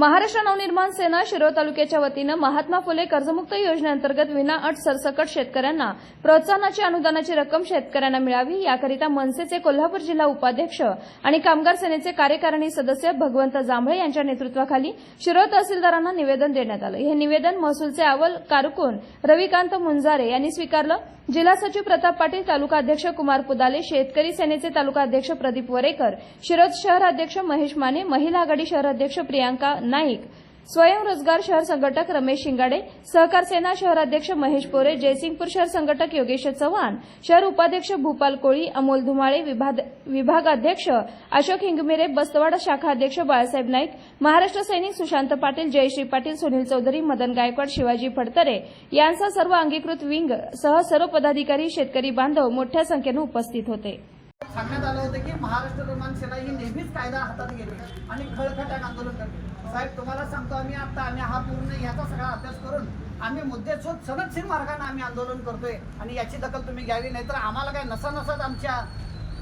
महाराष्ट्र नवनिर्माण सेना शिरोळ तालुक्याच्या वतीनं महात्मा फुले कर्जमुक्त योजनेअंतर्गत विनाअट सरसकट शेतकऱ्यांना प्रोत्साहनाची अनुदानाची रक्कम शेतकऱ्यांना मिळावी याकरिता मनसेचे कोल्हापूर जिल्हा उपाध्यक्ष आणि कामगार सेनेचे कार्यकारिणी सदस्य भगवंत जांभळे यांच्या नेतृत्वाखाली शिरोळ तहसीलदारांना निवेदन देण्यात आलं. हे निवेदन महसूलचे अव्वल कारकून रविकांत मुंजारे यांनी स्वीकारलं. जिल्हा सचिव प्रताप पाटील तालुका अध्यक्ष कुमार पुदाले शेतकरी सेनेचे तालुका अध्यक्ष प्रदीप वरेकर शिरोळ शहर अध्यक्ष महेश माने महिला आघाडी शहर अध्यक्ष प्रियांका नाईक स्वयंरोजगार शहर संघटक रमेश शिंगाडे सहकार सेना शहराध्यक्ष महेश पोरे जयसिंगपूर शहर संघटक योगेश चव्हाण शहर उपाध्यक्ष भूपाल कोळी अमोल धुमाळे विभागाध्यक्ष अशोक हिंगमिरे बस्तवाडा शाखा अध्यक्ष बाळासाहेब नाईक महाराष्ट्र सैनिक सुशांत पाटील जयश्री पाटील सुनील चौधरी मदन गायकवाड शिवाजी फडतरे यांचा सर्व अंगीकृत विंग सह सर्व पदाधिकारी शेतकरी बांधव मोठ्या संख्येनं उपस्थित होते. सांगण्यात आलं होतं की महाराष्ट्र निर्माण सेना ही नेहमीच कायदा हातात घेते आणि खळखटाक आंदोलन करते. साहेब तुम्हाला सांगतो आम्ही आता आम्ही हा पूर्ण याचा सगळा अभ्यास करून आम्ही मुद्देसूद सनदशीर मार्गाने आम्ही आंदोलन करतोय आणि याची दखल तुम्ही घ्यावी नाहीतर आम्हाला काय नसा नसाच आमच्या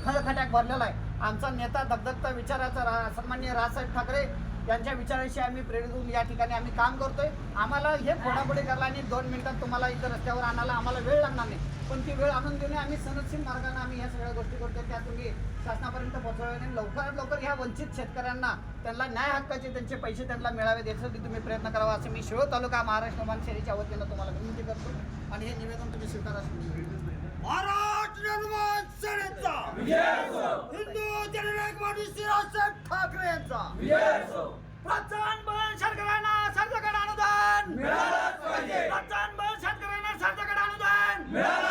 खळखट्याक भरलेला आहे. आमचा नेता दगदगता विचाराचा रा सन्मान्य राजसाहेब ठाकरे यांच्या विचाराशी आम्ही प्रेरित होऊन या ठिकाणी आम्ही काम करतोय. आम्हाला हे फोडाफोडी करायला आणि दोन मिनिटात तुम्हाला इथं रस्त्यावर आणायला आम्हाला वेळ लागणार नाही. पण ती वेळ आणून देऊन आम्ही संरक्षित मार्गाने आम्ही ह्या सगळ्या गोष्टी करतोय. त्या तुम्ही शासनापर्यंत पोहोचवावे आणि लवकरात लवकर ह्या वंचित शेतकऱ्यांना त्यांना न्याय हक्काचे त्यांचे पैसे त्यांना मिळावे यासाठी तुम्ही प्रयत्न करावा. असं मी शिरो तालुका महाराष्ट्र मानशेरीच्या वतीनं तुम्हाला विनंती करतो आणि हे निवेदन तुम्ही स्वीकारा. महाराष्ट्र हिंदू जननायक माणूस त्यांचा प्रोत्साहन बळ शेतकऱ्यांना सरसकट अनुदान. प्रोत्साहन बळ शेतकऱ्यांना सरसकट अनुदान.